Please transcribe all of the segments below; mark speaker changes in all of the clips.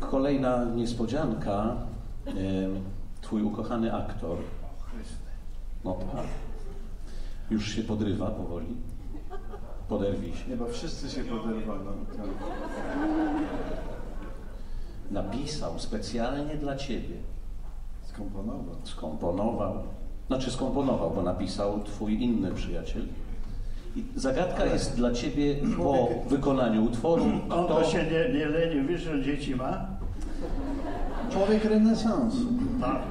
Speaker 1: Kolejna niespodzianka. Twój ukochany aktor. No tak. Już się podrywa powoli. Poderwij się.
Speaker 2: Nie, bo wszyscy się poderwano.
Speaker 1: Napisał specjalnie dla ciebie.
Speaker 2: Skomponował.
Speaker 1: Skomponował. Znaczy skomponował, bo napisał twój inny przyjaciel. Zagadka jest dla ciebie po wykonaniu utworu.
Speaker 3: On
Speaker 1: Kto...
Speaker 3: to się nie, nie leni, wiesz, że dzieci ma?
Speaker 2: Człowiek renesansu.
Speaker 3: Tak.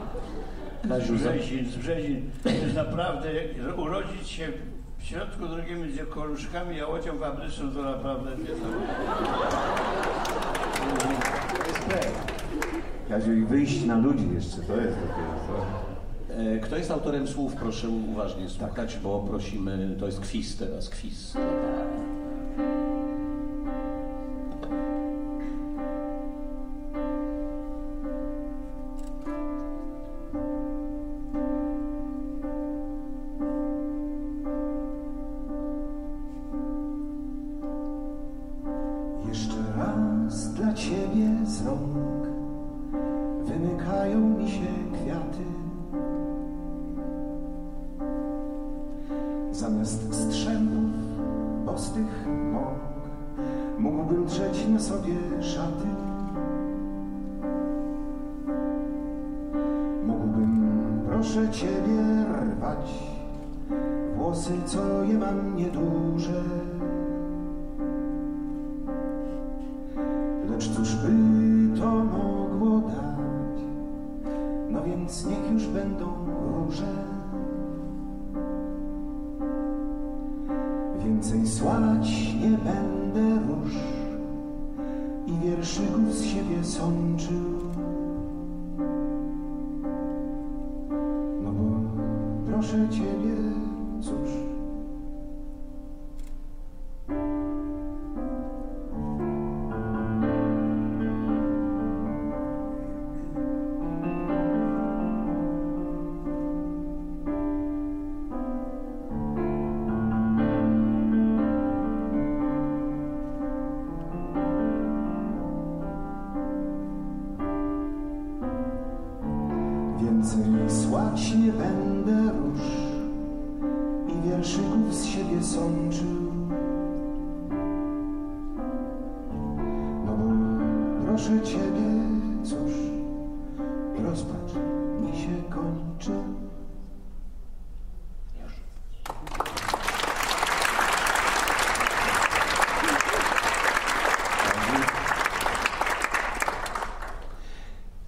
Speaker 1: Kaziu,
Speaker 3: Brzezin, z Brzezin. To jest naprawdę, że urodzić się w środku drogi między koluszkami a łocią fabryczną, to naprawdę
Speaker 2: pech.
Speaker 4: Kaziu, i wyjść na ludzi jeszcze, to jest dopiero to.
Speaker 1: E, Kto jest autorem słów, proszę uważnie słuchać, bo prosimy, to jest quiz teraz, quiz.
Speaker 5: Jeszcze raz dla ciebie z rąk wymykają mi się kwiaty. Zamiast strzępów ostych mąk mógłbym drzeć na sobie szaty. Mógłbym, proszę ciebie, rwać włosy, co je mam nieduże. Lecz cóż by to mogło dać? No więc niech już będą róże. Więcej słać nie będę róż i wierszyków z siebie sączył. No bo proszę ciebie, nie będę róż i wierszyków z siebie sączył. No bo proszę ciebie, cóż, rozpacz mi się kończy.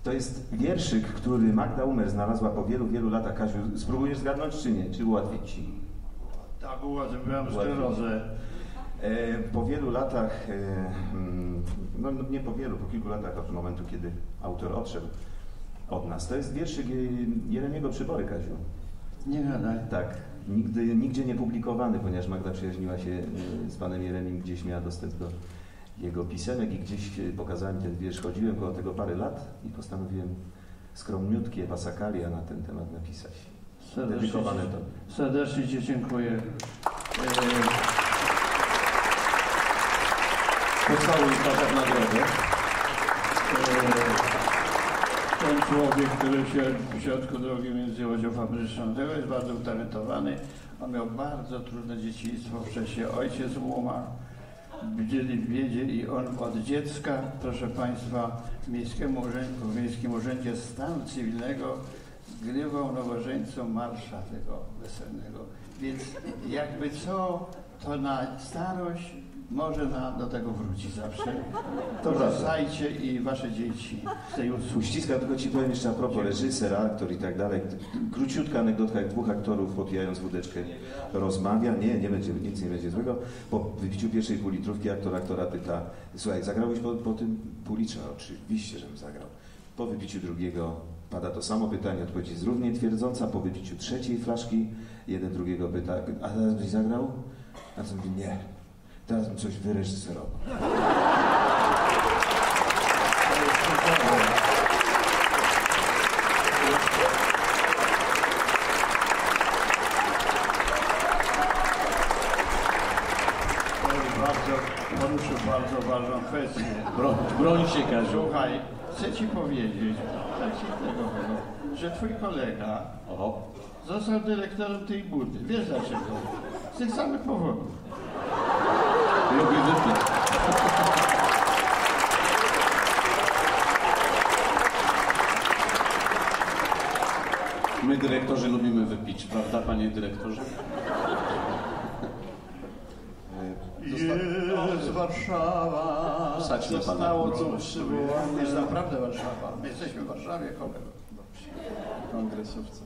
Speaker 4: To jest wierszyk, który Magda Umer znalazła po wielu, wielu latach. Kaziu, spróbujesz zgadnąć czy nie? Czy ułatwić ci?
Speaker 3: Tak, ułatwiam sklerozę.
Speaker 4: E, po wielu latach, e, mm, no no nie po wielu, po kilku latach od momentu, kiedy autor odszedł od nas. To jest wierszyk e, Jeremiego Przybory, Kaziu.
Speaker 3: Nie gadaj.
Speaker 4: Tak, nigdy, nigdzie nie publikowany, ponieważ Magda przyjaźniła się e, z panem Jeremim, gdzieś miała dostęp do jego pisemek i gdzieś e, pokazałem ten wiersz. Chodziłem koło tego parę lat i postanowiłem skromniutkie pasakalia na ten temat napisać.
Speaker 3: Serdecznie,
Speaker 4: to.
Speaker 3: serdecznie Ci dziękuję. E,
Speaker 1: Pocałuj tata w nagrodę.
Speaker 3: e, ten człowiek, który się w środku drogi między łodzią fabryczną, tego jest bardzo utalentowany. On miał bardzo trudne dzieciństwo wcześniej. Ojciec mu umarł, widzieli w biedzie i on od dziecka, proszę Państwa, w Miejskiemu w Miejskim Urzędzie Stanu Cywilnego grywał nowożeńcom marsza tego weselnego. Więc jakby co, to na starość może na, do tego wróci zawsze.
Speaker 4: To
Speaker 3: Korzystajcie i Wasze dzieci z tej usługi.
Speaker 4: Uściska, tylko ci powiem jeszcze a propos reżyser, aktor i tak dalej. Króciutka anegdotka, jak dwóch aktorów popijając wódeczkę rozmawia, nie, nie będzie, nic nie będzie złego. Po wypiciu pierwszej półlitrówki aktor aktora pyta, słuchaj, zagrałeś po, po tym półlitrze? Oczywiście, żebym zagrał. Po wypiciu drugiego pada to samo pytanie, odpowiedź jest równie twierdząca. Po wypiciu trzeciej flaszki jeden drugiego pyta, a teraz byś zagrał? A ten mówi, nie, teraz bym coś wyreżyserował.
Speaker 3: Poruszył bardzo ważną kwestię.
Speaker 1: Proszę. Broń się, Kaziu.
Speaker 3: Słuchaj, chcę ci powiedzieć, tak się tego że twój kolega
Speaker 1: Oho.
Speaker 3: został dyrektorem tej budy. Wiesz dlaczego? Z tych samych powodów.
Speaker 1: Lubi wypić. My dyrektorzy lubimy wypić, prawda panie dyrektorze?
Speaker 3: Jest Warszawa.
Speaker 1: Wsadźmy pana.
Speaker 3: Zostało tu przywołane. Jest naprawdę Warszawa. My jesteśmy w Warszawie, kolego.
Speaker 2: Kongresówce.